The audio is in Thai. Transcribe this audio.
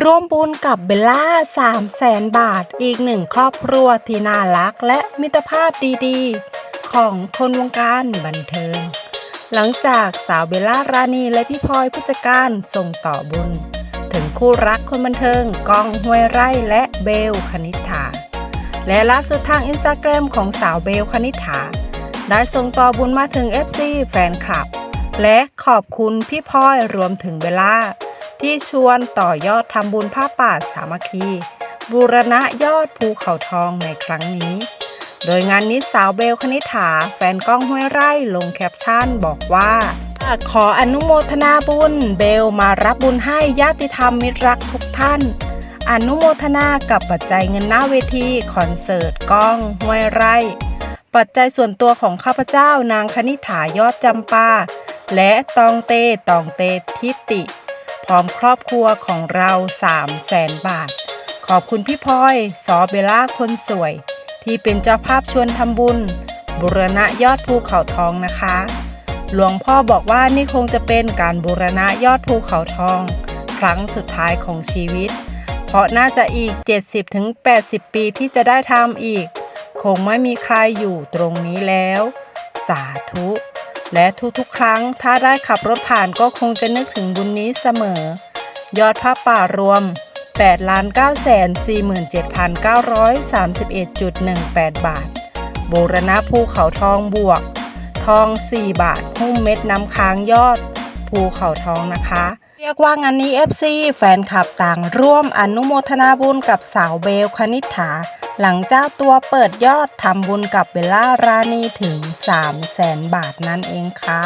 ร่วมบุญกับเบลล่า3 0 0แสนบาท อีกหนึ่งครอบครัวที่น่ารักและมิตรภาพดีๆ ของคนวงการบันเทิง หลังจากสาวเบลล่ารานีและพี่พลอยผู้จัดการส่งต่อบุญ ถึงคู่รักคนบันเทิงกองห้วยไร่และเบลคณิษฐา และล่าสุดทางอินสตาแกรมของสาวเบลคณิษฐา ได้ส่งต่อบุญมาถึง FC แฟนคลับ และขอบคุณพี่พลอยรวมถึงเบลล่า ที่ชวนต่อยอดทำบุญผ้าป่าสามัคคี บูรณะยอดภูเขาทองในครั้งนี้ โดยงานนี้สาวเบลคณิษฐาแฟนกล้องห้วยไร่ลงแคปชั่นบอกว่า ขออนุโมทนาบุญ เบลมารับบุญให้ญาติธรรมมิตรรักทุกท่านอนุโมทนากับปัจจัยเงินหน้าเวทีคอนเสิร์ตกล้องห้วยไร่ ปัจจัยส่วนตัวของข้าพเจ้านางคณิษฐายอดจำปา และตองเตตองเตทิติ พร้อมครอบครัวของเรา3 0 0แสนบาท ขอบคุณพี่พลอยซอเบล่าคนสวย ที่เป็นเจ้าภาพชวนทำบุญ บุรณะยอดภูเขาทองนะคะ หลวงพ่อบอกว่านี่คงจะเป็นการบูรณะยอดภูเขาทอง ครั้งสุดท้ายของชีวิต เพราะน่าจะอีก 70-80 ปีที่จะได้ทำอีก คงไม่มีใครอยู่ตรงนี้แล้ว สาธุ และทุกๆ ครั้งถ้าได้ขับรถผ่านก็คงจะนึกถึงบุญนี้เสมอ ยอดผ้าป่ารวม 8 9 4 7 9 3 1บาท บูรณะภูเขาทองบวก ทอง 4 บาทหุ้มเม็ดน้ำค้างยอด ภูเขาทองนะคะ เรียกว่างานนี้ FC แฟนคลับต่างร่วมอนุโมทนาบุญกับสาวเบลคณิษฐา หลังเจ้าตัวเปิดยอดทำบุญกับเบลล่ารานีถึง 3 0 0แสนบาทนั่นเองค่ะ